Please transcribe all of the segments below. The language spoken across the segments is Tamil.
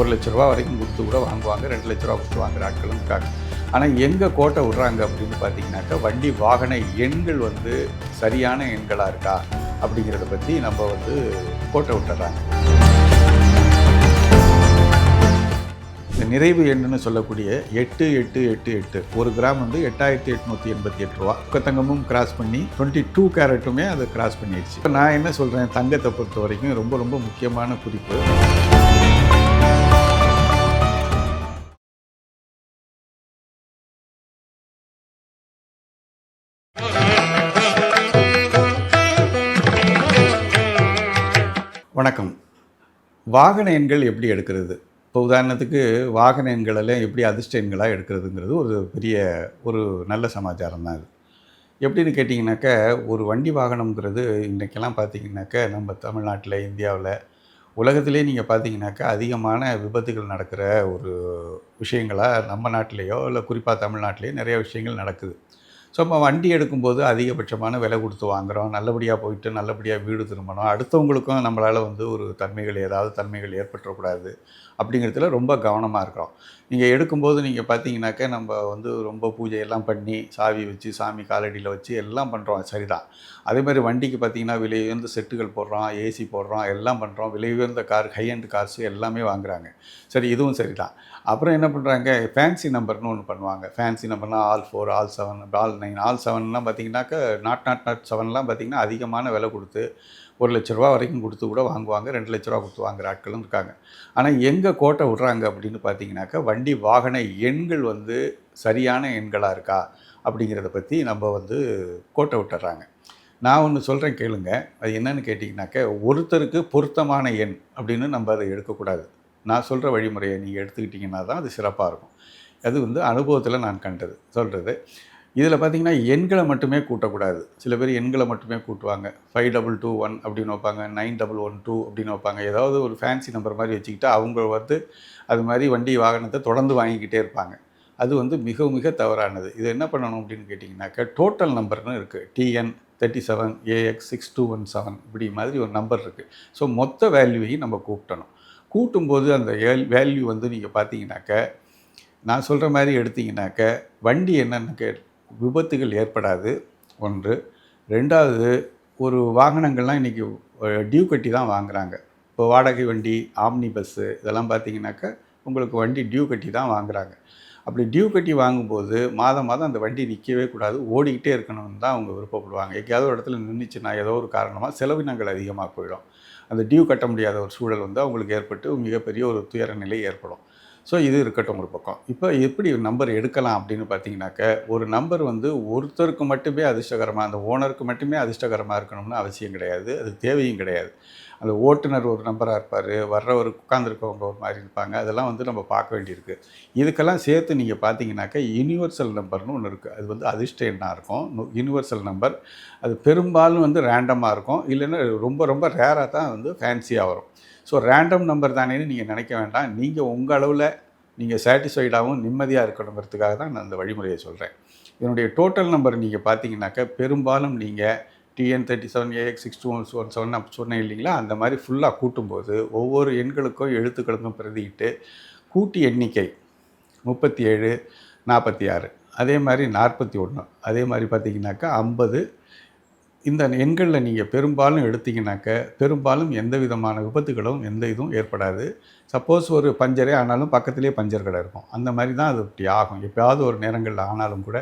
ஒரு லட்ச ரூபா வரைக்கும் கொடுத்து கூட வாங்குவாங்க ரெண்டு லட்ச ரூபா கொடுத்து வாங்குற ஆட்களும் இருக்காங்க. ஆனால் எங்கே கோட்டை விட்றாங்க அப்படின்னு பார்த்தீங்கன்னாக்கா வண்டி வாகன எண்கள் வந்து சரியான எண்களாக இருக்கா அப்படிங்கிறத பற்றி நம்ம வந்து கோட்டை விட்டுறாங்க. இந்த நிறைவு எண்ணுன்னு சொல்லக்கூடிய எட்டு எட்டு எட்டு எட்டு ஒரு கிராம் வந்து எட்டாயிரத்தி எட்நூற்றி எண்பத்தி எட்டு ரூபா. தங்கமும் கிராஸ் பண்ணி டுவெண்ட்டி டூ கேரட்டுமே அதை கிராஸ் பண்ணிடுச்சு. இப்போ நான் என்ன சொல்கிறேன் தங்கத்தை பொறுத்த வரைக்கும் ரொம்ப ரொம்ப முக்கியமான குறிப்பு. வணக்கம். வாகன எண்கள் எப்படி எடுக்கிறது? இப்போ உதாரணத்துக்கு வாகன எண்களெல்லாம் எப்படி அதிர்ஷ்ட எண்களாக எடுக்கிறதுங்கிறது ஒரு பெரிய ஒரு நல்ல சமாச்சாரம் தான் அது. எப்படின்னு கேட்டிங்கனாக்க ஒரு வண்டி வாகனம்ங்கிறது இன்றைக்கெல்லாம் பார்த்தீங்கன்னாக்கா நம்ம தமிழ்நாட்டில் இந்தியாவில் உலகத்திலே நீங்கள் பார்த்தீங்கன்னாக்கா அதிகமான விபத்துகள் நடக்கிற ஒரு விஷயங்களாக நம்ம நாட்டிலேயோ இல்லை குறிப்பாக தமிழ்நாட்டிலேயோ நிறைய விஷயங்கள் நடக்குது. ஸோ நம்ம வண்டி எடுக்கும்போது அதிகபட்சமான விலை கொடுத்து வாங்குகிறோம் நல்லபடியாக போயிட்டு நல்லபடியாக வீடு திரும்பணும். அடுத்தவங்களுக்கும் நம்மளால் வந்து ஒரு தன்மைகள் ஏதாவது தன்மைகள் ஏற்பட்டுறக்கூடாது. அப்படிங்கிறதுல ரொம்ப கவனமாக இருக்கிறோம். நீங்கள் எடுக்கும்போது நீங்கள் பார்த்தீங்கன்னாக்கா நம்ம வந்து ரொம்ப பூஜையெல்லாம் பண்ணி சாவி வச்சு சாமி காலடியில் வச்சு எல்லாம் பண்ணுறோம் சரிதான். அதே மாதிரி வண்டிக்கு பார்த்தீங்கன்னா விலை உயர்ந்த செட்டுகள் போடுறோம் ஏசி போடுறோம் எல்லாம் பண்ணுறோம் விலை உயர்ந்த கார் ஹை அண்ட் கார்ஸ் எல்லாமே வாங்குறாங்க. சரி இதுவும் சரிதான். அப்புறம் என்ன பண்ணுறாங்க ஃபேன்சி நம்பர்னு ஒன்று பண்ணுவாங்க. Fancy நம்பர்னால் all four all seven all nine all செவன்லாம் பார்த்தீங்கன்னாக்கா நாட் நாட் நாட் செவன்லாம் பார்த்தீங்கன்னா அதிகமான விலை கொடுத்து ஒரு லட்ச ரூபா வரைக்கும் கொடுத்து கூட வாங்குவாங்க ரெண்டு லட்ச ரூபா கொடுத்து வாங்குற ஆட்களும் இருக்காங்க. ஆனால் எங்கே கோட்டை விட்றாங்க அப்படின்னு பார்த்தீங்கன்னாக்கா வண்டி வாகன எண்கள் வந்து சரியான எண்களாக இருக்கா அப்படிங்கிறத பற்றி நம்ம வந்து கோட்டை விட்டுறாங்க. நான் ஒன்று சொல்கிறேன் கேளுங்க. அது என்னன்னு கேட்டிங்கனாக்கா ஒருத்தருக்கு பொருத்தமான எண் அப்படின்னு நம்ம அதை எடுக்கக்கூடாது. நான் சொல்கிற வழிமுறையை நீங்கள் எடுத்துக்கிட்டிங்கன்னா தான் அது சிறப்பாக இருக்கும். அது வந்து அனுபவத்தில் நான் கண்டது. சொல்கிறது இதில் பார்த்தீங்கன்னா எண்களை மட்டுமே கூட்டக்கூடாது. சில பேர் எண்களை மட்டுமே கூட்டுவாங்க. ஃபைவ் டபுள் டூ ஒன் அப்படின்னு வைப்பாங்க நைன் டபுள் ஒன் டூ அப்படின்னு வைப்பாங்க. ஏதாவது ஒரு ஃபேன்சி நம்பர் மாதிரி வச்சுக்கிட்டு அவங்க வந்து அது மாதிரி வண்டி வாகனத்தை தொடர்ந்து வாங்கிக்கிட்டே இருப்பாங்க. அது வந்து மிக மிக தவறானது. இது என்ன பண்ணணும் அப்படின்னு கேட்டிங்கனாக்கா டோட்டல் நம்பர்னு இருக்குது TN thirty seven AX six two one seven இப்படி மாதிரி ஒரு நம்பர் இருக்குது ஸோ மொத்த வேல்யூவையும் நம்ம கூப்பிட்டணும் கூட்டும்போது அந்த வேல்யூ வந்து நீங்கள் பார்த்தீங்கன்னாக்க நான் சொல்கிற மாதிரி எடுத்தீங்கன்னாக்க வண்டி என்னென்னு கே விபத்துகள் ஏற்படாது. ஒன்று. ரெண்டாவது ஒரு வாகனங்கள்லாம் இன்றைக்கி டியூ கட்டி தான் வாங்குகிறாங்க இப்போ வாடகை வண்டி ஆம்னி பஸ்ஸு இதெல்லாம் பார்த்தீங்கன்னாக்க உங்களுக்கு வண்டி டியூ கட்டி தான் வாங்குகிறாங்க அப்படி டியூ கட்டி வாங்கும்போது மாதம் மாதம் அந்த வண்டி நிற்கவே கூடாது. ஓடிக்கிட்டே இருக்கணும்னு தான் அவங்க விருப்பப்படுவாங்க. எங்கேயாவது ஒரு இடத்துல நின்றுச்சுன்னா ஏதோ ஒரு காரணமாக செலவினங்கள் அதிகமாக போயிடும். அந்த டியூ கட்ட முடியாத ஒரு சூழல் வந்து அவங்களுக்கு ஏற்பட்டு மிகப்பெரிய ஒரு துயர நிலை ஏற்படும். ஸோ இது இருக்கட்டும் ஒரு பக்கம். இப்போ எப்படி நம்பர் எடுக்கலாம் அப்படின்னு பார்த்தீங்கன்னாக்க ஒரு நம்பர் வந்து ஒருத்தருக்கு மட்டுமே அதிர்ஷ்டகரமாக அந்த ஓனருக்கு மட்டுமே அதிர்ஷ்டகரமாக இருக்கணும்னு அவசியம் கிடையாது. அது தேவையும் கிடையாது. அந்த ஓட்டுநர் ஒரு நம்பராக இருப்பார் வர்றவர் உட்காந்துருக்கவங்க ஒரு மாதிரி இருப்பாங்க. அதெல்லாம் வந்து நம்ம பார்க்க வேண்டியிருக்கு. இதுக்கெல்லாம் சேர்த்து நீங்கள் பார்த்தீங்கன்னாக்கா யூனிவர்சல் நம்பர்னு ஒன்று இருக்குது அது வந்து அதிர்ஷ்ட எண்ணாக இருக்கும். யூனிவர்சல் நம்பர் அது பெரும்பாலும் வந்து ரேண்டமாக இருக்கும். இல்லைன்னா ரொம்ப ரொம்ப ரேராக தான் வந்து ஃபேன்சியாக வரும். ஸோ ரேண்டம் நம்பர் தானேன்னு நீங்கள் நினைக்க வேண்டாம். நீங்கள் உங்கள் அளவில் நீங்கள் சாட்டிஸ்ஃபைடாகவும் நிம்மதியாக இருக்கணுங்கிறதுக்காக தான் நான் அந்த வழிமுறையை சொல்கிறேன் இதனுடைய டோட்டல் நம்பர் நீங்கள் பார்த்தீங்கன்னாக்கா பெரும்பாலும் நீங்கள் TN thirty seven AX six two one one seven அப்படி சொன்னேன் இல்லைங்களா? அந்த மாதிரி ஃபுல்லாக கூட்டும்போது ஒவ்வொரு எண்களுக்கும் எழுத்துக்களுக்கும் பிரதிக்கிட்டு கூட்டி எண்ணிக்கை முப்பத்தி ஏழு நாற்பத்தி ஆறு. அதே மாதிரி நாற்பத்தி ஒன்று. அதே மாதிரி பார்த்தீங்கன்னாக்கா ஐம்பது இந்த எண்களில் நீங்கள் பெரும்பாலும் எடுத்தீங்கன்னாக்க பெரும்பாலும் எந்த விதமான விபத்துகளும் எந்த இதுவும் ஏற்படாது. சப்போஸ் ஒரு பஞ்சரே ஆனாலும் பக்கத்துலேயே பஞ்சர் கடை இருக்கும். அந்த மாதிரி தான் அது இப்படி ஆகும். எப்போயாவது ஒரு நேரங்களில் ஆனாலும் கூட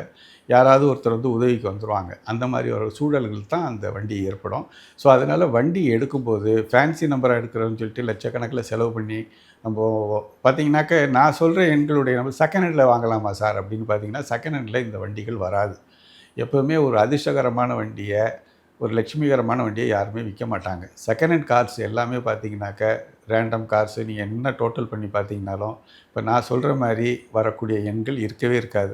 யாராவது ஒருத்தர் வந்து உதவிக்கு வந்துடுவாங்க அந்த மாதிரி ஒரு சூழல்கள் தான் அந்த வண்டி ஏற்படும். ஸோ அதனால் வண்டி எடுக்கும்போது ஃபேன்சி நம்பராக எடுக்கிறோன்னு சொல்லிட்டு லட்சக்கணக்கில் செலவு பண்ணி நம்ம பார்த்தீங்கன்னாக்க நான் சொல்கிற எண்களுடைய நம்ம செகண்ட் ஹேண்டில் வாங்கலாமா சார்? அப்படின்னு பார்த்தீங்கன்னா செகண்ட் ஹேண்டில் இந்த வண்டிகள் வராது. எப்போவுமே ஒரு அதிர்ஷ்டகரமான வண்டியை ஒரு லட்சுமிகரமான வண்டியை யாருமே விற்க மாட்டாங்க. செகண்ட் ஹேண்ட் கார்ஸ் எல்லாமே பார்த்தீங்கன்னாக்க ரேண்டம் கார்ஸு நீங்கள் என்ன டோட்டல் பண்ணி பார்த்தீங்கனாலும் இப்போ நான் சொல்கிற மாதிரி வரக்கூடிய எண்கள் இருக்கவே இருக்காது.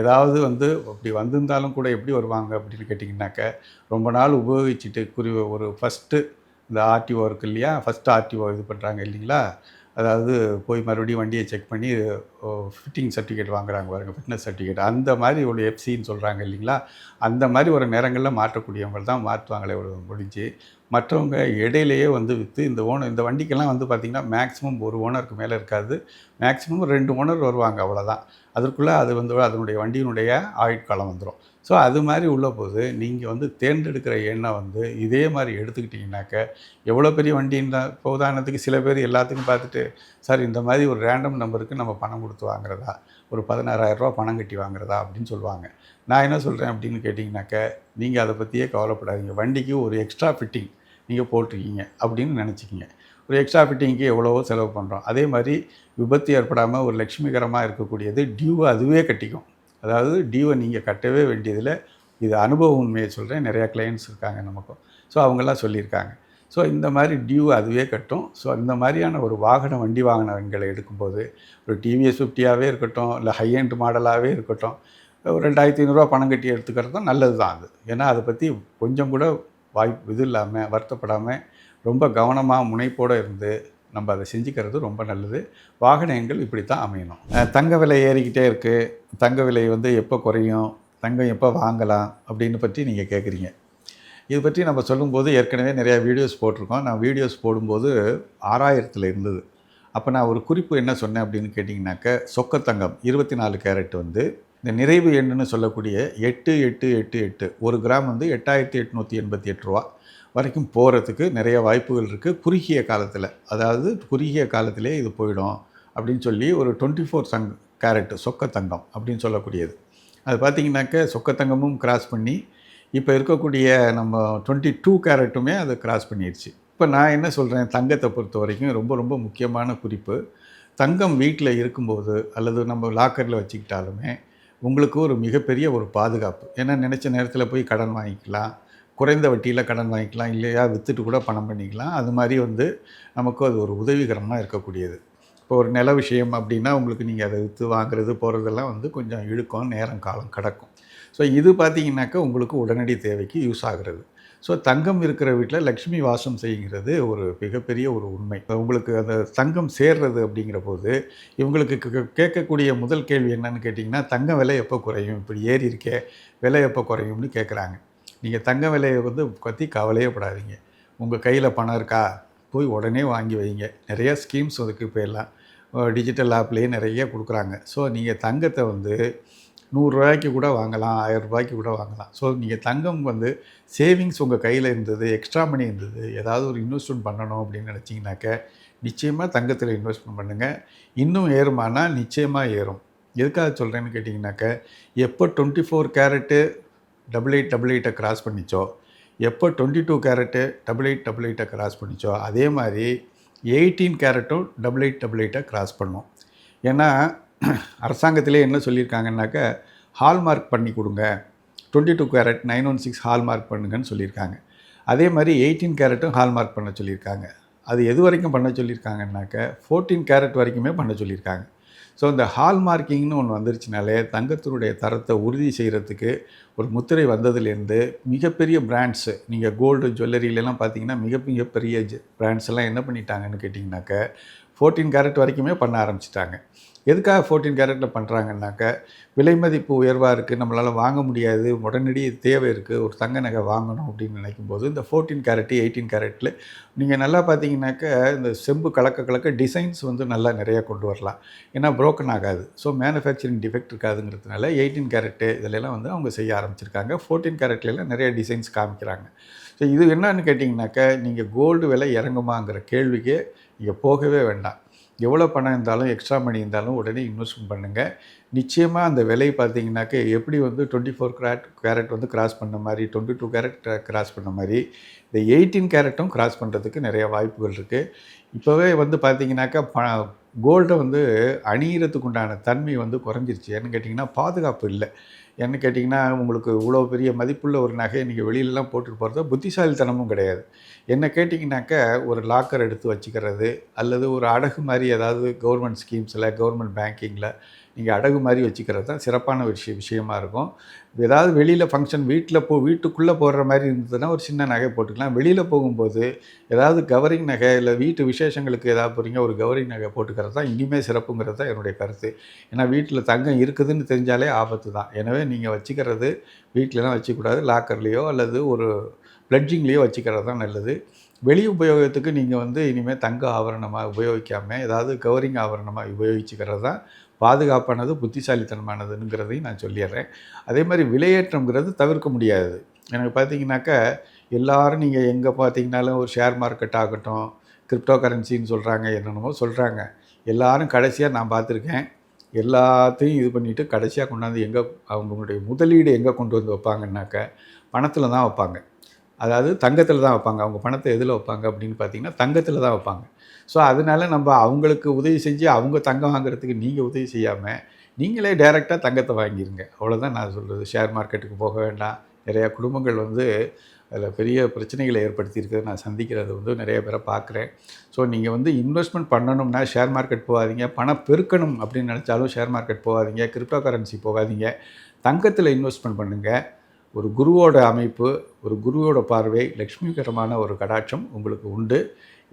ஏதாவது வந்து அப்படி வந்திருந்தாலும் கூட எப்படி வருவாங்க அப்படின்னு கேட்டிங்கனாக்க ரொம்ப நாள் உபயோகிச்சுட்டு குறி ஒரு ஃபஸ்ட்டு இந்த ஆர்டிஓ இருக்கு இல்லையா? ஃபஸ்ட்டு ஆர்டிஓ இது பண்ணுறாங்க இல்லைங்களா? அதாவது போய் மறுபடியும் வண்டியை செக் பண்ணி ஃபிட்டிங் சர்டிஃபிகேட் வாங்குறாங்க பாருங்கள் ஃபிட்னஸ் சர்டிஃபிகேட் அந்த மாதிரி ஒரு எஃப்சின்னு சொல்கிறாங்க இல்லைங்களா? அந்த மாதிரி ஒரு நேரங்களில் மாற்றக்கூடியவங்க தான் மாற்றுவாங்களே ஒரு முடிஞ்சு மற்றவங்க இடையிலேயே வந்து விற்று இந்த ஓனர் இந்த வண்டிக்கெல்லாம் வந்து பார்த்திங்கன்னா மேக்ஸிமம் ஒரு ஓனருக்கு மேலே இருக்காது. மேக்ஸிமம் ரெண்டு ஓனர் வருவாங்க அவ்வளோதான் அதற்குள்ளே அது வந்து அதனுடைய வண்டியினுடைய ஆயுட்காலம் வந்துடும் ஸோ அது மாதிரி உள்ள போது நீங்கள் வந்து தேர்ந்தெடுக்கிற எண்ணெய் வந்து இதே மாதிரி எடுத்துக்கிட்டிங்கனாக்க எவ்வளோ பெரிய வண்டின்னா இப்போ உதாரணத்துக்கு சில பேர் எல்லாத்துக்கும் பார்த்துட்டு சார் இந்த மாதிரி ஒரு ரேண்டம் நம்பருக்கு நம்ம பணம் கொடுத்து வாங்குறதா? ஒரு பதினாறாயிரரூவா பணம் கட்டி வாங்குறதா? அப்படின்னு சொல்லுவாங்க. நான் என்ன சொல்கிறேன் அப்படின்னு கேட்டிங்கனாக்க நீங்கள் அதை பற்றியே கவலைப்படாதீங்க. வண்டிக்கு ஒரு எக்ஸ்ட்ரா ஃபிட்டிங் நீங்கள் போட்டிருக்கீங்க அப்படின்னு நினச்சிக்கிங்க. ஒரு எக்ஸ்ட்ரா ஃபிட்டிங்க்கு எவ்வளவோ செலவு பண்ணுறோம் அதே மாதிரி விபத்து ஏற்படாமல் ஒரு லட்சுமிகரமாக இருக்கக்கூடியது டியூ அதுவே கட்டிக்கும். அதாவது டியூவை நீங்கள் கட்டவே வேண்டியதில் இது அனுபவ உண்மையை சொல்கிறேன் நிறையா கிளைண்ட்ஸ் இருக்காங்க நமக்கும். ஸோ அவங்கெல்லாம் சொல்லியிருக்காங்க. ஸோ இந்த மாதிரி டியூ அதுவே கட்டும். ஸோ இந்த மாதிரியான ஒரு வாகன வண்டி வாகனங்களை எடுக்கும்போது ஒரு டிவிஎஸ் ஃபிஃப்டியாகவே இருக்கட்டும் இல்லை ஹையண்ட் மாடலாகவே இருக்கட்டும் ஒரு ரெண்டாயிரத்தி ஐநூறுரூவா பணம் கட்டி எடுத்துக்கிறது தான் நல்லது தான் அது. ஏன்னா அதை பற்றி கொஞ்சம் கூட வாய்ப்பு இது இல்லாமல் வருத்தப்படாமல் ரொம்ப கவனமாக முனைப்போடு இருந்து நம்ம அதை செஞ்சுக்கிறது ரொம்ப நல்லது. வாகனங்கள் இப்படி தான் அமையணும் தங்க விலை ஏறிக்கிட்டே இருக்குது தங்க விலை வந்து எப்போ குறையும்? தங்கம் எப்போ வாங்கலாம்? அப்படின்னு பற்றி நீங்கள் கேட்குறீங்க இது பற்றி நம்ம சொல்லும்போது ஏற்கனவே நிறையா வீடியோஸ் போட்டிருக்கோம். நான் வீடியோஸ் போடும்போது ஆறாயிரத்தில் இருந்தது. அப்போ நான் ஒரு குறிப்பு என்ன சொன்னேன் அப்படின்னு கேட்டிங்கனாக்க சொக்கத்தங்கம் இருபத்தி நாலு கேரட் வந்து இந்த நிறைவு எண்ணுன்னு சொல்லக்கூடிய எட்டு எட்டு எட்டு எட்டு. ஒரு கிராம் வந்து எட்டாயிரத்தி எட்நூற்றி எண்பத்தி எட்டு ரூபா வரைக்கும் போகிறதுக்கு நிறைய வாய்ப்புகள் இருக்குது குறுகிய காலத்தில் அதாவது குறுகிய காலத்திலே இது போயிடும் அப்படின்னு சொல்லி ஒரு டுவெண்ட்டி ஃபோர் தங் கேரட் சொக்கத்தங்கம் அப்படின்னு சொல்லக்கூடியது. அது பார்த்திங்கனாக்க சொக்கத்தங்கமும் கிராஸ் பண்ணி இப்போ இருக்கக்கூடிய நம்ம டுவெண்ட்டி டூ கேரட்டுமே அதை கிராஸ் பண்ணிடுச்சு இப்போ நான் என்ன சொல்கிறேன் தங்கத்தை பொறுத்த வரைக்கும் ரொம்ப ரொம்ப முக்கியமான குறிப்பு. தங்கம் வீட்டில் இருக்கும்போது அல்லது நம்ம லாக்கரில் வச்சுக்கிட்டாலுமே உங்களுக்கு ஒரு மிகப்பெரிய ஒரு பாதுகாப்பு. ஏன்னா நினச்ச நேரத்தில் போய் கடன் வாங்கிக்கலாம். குறைந்த வட்டியில் கடன் வாங்கிக்கலாம். இல்லையா விற்றுட்டு கூட பணம் பண்ணிக்கலாம். அது மாதிரி வந்து நமக்கு அது ஒரு உதவிகரமாக இருக்கக்கூடியது. இப்போ ஒரு நில விஷயம் அப்படின்னா உங்களுக்கு நீங்கள் அதை விற்று வாங்குறது போகிறதெல்லாம் வந்து கொஞ்சம் இழுக்கும் நேரம் காலம் கிடக்கும். ஸோ இது பார்த்தீங்கன்னாக்கா உங்களுக்கு உடனடி தேவைக்கு யூஸ் ஆகிறது. ஸோ தங்கம் இருக்கிற வீட்டில் லக்ஷ்மி வாசம் செய்கிறது ஒரு மிகப்பெரிய ஒரு உண்மை. இப்போ உங்களுக்கு அந்த தங்கம் சேர்றது அப்படிங்கிற போது இவங்களுக்கு கேட்கக்கூடிய முதல் கேள்வி என்னன்னு கேட்டிங்கன்னா தங்கம் விலை எப்போ குறையும்? இப்படி ஏறி இருக்கே விலை எப்போ குறையும்னு கேட்குறாங்க. நீங்கள் தங்க விலையை வந்து பற்றி கவலையே படாதீங்க உங்கள் கையில் பணம் இருக்கா? போய் உடனே வாங்கி வைங்க. நிறைய ஸ்கீம்ஸ் அதுக்கு இப்போ எல்லாம். டிஜிட்டல் ஆப்லேயே நிறைய கொடுக்குறாங்க. ஸோ நீங்கள் தங்கத்தை வந்து நூறுரூவாய்க்கு கூட வாங்கலாம் ஆயிரம் ரூபாய்க்கு கூட வாங்கலாம். ஸோ நீங்கள் தங்கம் வந்து சேவிங்ஸ் உங்கள் கையில் இருந்தது எக்ஸ்ட்ரா மணி இருந்தது ஏதாவது ஒரு இன்வெஸ்ட்மெண்ட் பண்ணணும் அப்படின்னு நினச்சிங்கனாக்க நிச்சயமாக தங்கத்தில் இன்வெஸ்ட்மெண்ட் பண்ணுங்கள் இன்னும் ஏறுமானா நிச்சயமாக ஏறும். எதுக்காக சொல்கிறேன்னு கேட்டிங்கனாக்க எப்போ twenty four carat double eight double எயிட்டை cross பண்ணிச்சோ எப்போ twenty two carat double eight double எயிட்டை cross பண்ணிச்சோ அதே மாதிரி எயிட்டீன் கேரட்டும் டபுள் எயிட் டபுள் எயிட்டை கிராஸ் பண்ணும். ஏன்னா அரசாங்கத்திலே என்ன சொல்லியிருக்காங்கன்னாக்க ஹால்மார்க் பண்ணி கொடுங்க. Twenty two carat nine one six hallmark பண்ணுங்கன்னு சொல்லியிருக்காங்க. அதே மாதிரி எயிட்டீன் கேரட்டும் ஹால்மார்க் பண்ண சொல்லியிருக்காங்க. அது எது வரைக்கும் பண்ண சொல்லியிருக்காங்கன்னாக்க ஃபோர்டீன் கேரட் வரைக்குமே பண்ண சொல்லியிருக்காங்க. ஸோ இந்த ஹால்மார்க்கிங்னு ஒன்று வந்துருச்சுனாலே தங்கத்தினுடைய தரத்தை உறுதி செய்கிறதுக்கு ஒரு முத்திரை வந்ததுலேருந்து மிகப்பெரிய பிராண்ட்ஸு நீங்கள் கோல்டு ஜுவல்லரியிலலாம் பார்த்தீங்கன்னா மிக மிகப்பெரிய பிராண்ட்ஸ் எல்லாம் என்ன பண்ணிட்டாங்கன்னு கேட்டிங்கனாக்க ஃபோர்டீன் கேரட் வரைக்குமே பண்ண ஆரம்பிச்சிட்டாங்க. எதுக்காக ஃபோர்டீன் கேரட்டில் பண்ணுறாங்கன்னாக்க விலை மதிப்பு உயர்வாக இருக்குது நம்மளால் வாங்க முடியாது உடனடி தேவை இருக்குது ஒரு தங்க நகை வாங்கணும் அப்படின்னு நினைக்கும் போது இந்த ஃபோர்டீன் கேரட்டு எயிட்டீன் கேரட்டில் நீங்கள் நல்லா பார்த்தீங்கன்னாக்க இந்த செம்பு கலக்க கலக்க டிசைன்ஸ் வந்து நல்லா நிறையா கொண்டு வரலாம். ஏன்னா ப்ரோக்கன் ஆகாது. ஸோ மேனுஃபேக்சரிங் டிஃபெக்ட் இருக்காதுங்கிறதுனால எயிட்டீன் கேரட்டு இதிலெல்லாம் வந்து அவங்க செய்ய ஆரம்பிச்சிருக்காங்க. ஃபோர்டீன் கேரட்லாம் நிறைய டிசைன்ஸ் காமிக்கிறாங்க. ஸோ இது என்னன்னு கேட்டிங்கனாக்க நீங்கள் கோல்டு விலை இறங்குமாங்கிற கேள்விக்கே நீங்கள் போகவே வேண்டாம். எவ்வளோ பணம் இருந்தாலும் எக்ஸ்ட்ரா மணி இருந்தாலும் உடனே இன்வெஸ்ட்மெண்ட் பண்ணுங்கள் நிச்சயமாக அந்த விலை பார்த்தீங்கன்னாக்க எப்படி வந்து டுவெண்ட்டி ஃபோர் கேரட் கேரட் வந்து கிராஸ் பண்ண மாதிரி டுவெண்ட்டி டூ கேரட் கிராஸ் பண்ண மாதிரி இந்த எயிட்டீன் கேரட்டும் கிராஸ் பண்ணுறதுக்கு நிறைய வாய்ப்புகள் இருக்குது இப்போவே வந்து பார்த்தீங்கன்னாக்கா ப கோல்டை வந்து அணியறதுக்கு உண்டான தன்மை வந்து குறைஞ்சிருச்சு. ஏன்னு கேட்டிங்கன்னா பாதுகாப்பு இல்லை. என்ன கேட்டிங்கன்னா உங்களுக்கு இவ்வளோ பெரிய மதிப்புள்ள ஒரு நகையை நீங்கள் வெளியிலலாம் போட்டுட்டு போகிறது புத்திசாலித்தனமும் கிடையாது. என்ன கேட்டிங்கனாக்க ஒரு லாக்கர் எடுத்து வச்சுக்கிறது அல்லது ஒரு அடகு மாதிரி ஏதாவது கவர்மெண்ட் ஸ்கீம்ஸில் கவர்மெண்ட் பேங்கிங்கில் நீங்கள் அடகு மாதிரி வச்சுக்கிறது தான் சிறப்பான விஷய விஷயம் விஷயமா இருக்கும். ஏதாவது வெளியில் ஃபங்க்ஷன் வீட்டில் போ வீட்டுக்குள்ளே போடுற மாதிரி இருந்ததுன்னா ஒரு சின்ன நகை போட்டுக்கலாம். வெளியில் போகும்போது ஏதாவது கவரிங் நகை இல்லை வீட்டு விசேஷங்களுக்கு ஏதாவது போகிறீங்க ஒரு கவரிங் நகை போட்டுக்கிறது தான் இனிமேல் சிறப்புங்கிறது தான் என்னுடைய கருத்து. ஏன்னா வீட்டில் தங்கம் இருக்குதுன்னு தெரிஞ்சாலே ஆபத்து தான். எனவே நீங்கள் வச்சுக்கிறது வீட்டிலலாம் வச்சுக்கூடாது. லாக்கர்லேயோ அல்லது ஒரு பிளட்ஜிங்லேயோ வச்சுக்கிறது தான் நல்லது. வெளி உபயோகத்துக்கு நீங்கள் வந்து இனிமேல் தங்க ஆபரணமாக உபயோகிக்காமல் ஏதாவது கவரிங் ஆபரணமாக உபயோகிச்சுக்கிறது தான் பாதுகாப்பானது புத்திசாலித்தனமானதுங்கிறதையும் நான் சொல்லிடுறேன். அதே மாதிரி விலையேற்றம்ங்கிறது தவிர்க்க முடியாது. எனக்கு பார்த்தீங்கன்னாக்கா எல்லாரும் நீங்கள் எங்கே பார்த்தீங்கனாலும் ஒரு ஷேர் மார்க்கெட் ஆகட்டும் கிரிப்டோ கரன்சின்னு சொல்கிறாங்க என்னென்னமோ சொல்கிறாங்க எல்லோரும் கடைசியாக நான் பார்த்துருக்கேன். எல்லாத்தையும் இது பண்ணிவிட்டு கடைசியாக கொண்டாந்து எங்கே அவங்களுடைய முதலீடு எங்கே கொண்டு வந்து வைப்பாங்கன்னாக்க பணத்தில் தான் வைப்பாங்க. அதாவது தங்கத்தில் தான் வைப்பாங்க. அவங்க பணத்தை எதில் வைப்பாங்க அப்படின்னு பார்த்தீங்கன்னா தங்கத்தில் தான் வைப்பாங்க. ஸோ அதனால நம்ம அவங்களுக்கு உதவி செஞ்சு அவங்க தங்கம் வாங்குறதுக்கு நீங்கள் உதவி செய்யாமல் நீங்களே டைரெக்டாக தங்கத்தை வாங்கிருங்க. அவ்வளோதான் நான் சொல்கிறது ஷேர் மார்க்கெட்டுக்கு போக வேண்டாம். நிறையா குடும்பங்கள் வந்து அதில் பெரிய பிரச்சனைகளை ஏற்படுத்தியிருக்கிறது நான் சந்திக்கிறது வந்து நிறைய பேரை பார்க்குறேன். ஸோ நீங்கள் வந்து இன்வெஸ்ட்மெண்ட் பண்ணணும்னா ஷேர் மார்க்கெட் போகாதீங்க. பணம் பெருக்கணும் அப்படின்னு நினச்சாலும் ஷேர் மார்க்கெட் போகாதீங்க. கிரிப்டோ கரன்சி போகாதீங்க. தங்கத்தில் இன்வெஸ்ட்மெண்ட் பண்ணுங்கள் ஒரு குருவோட அமைப்பு ஒரு குருவோட பார்வை லக்ஷ்மிகரமான ஒரு கடாட்சம் உங்களுக்கு உண்டு.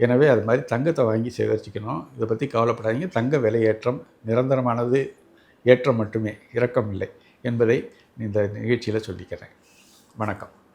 எனவே அது மாதிரி தங்கத்தை வாங்கி சேகரிச்சுக்கணும். இதை பற்றி கவலைப்படாதீங்க. தங்க விலையேற்றம் நிரந்தரமானது ஏற்றம் மட்டுமே இறக்கம் இல்லை என்பதை இந்த நிகழ்ச்சியில் சொல்லிக்கிறேன். வணக்கம்.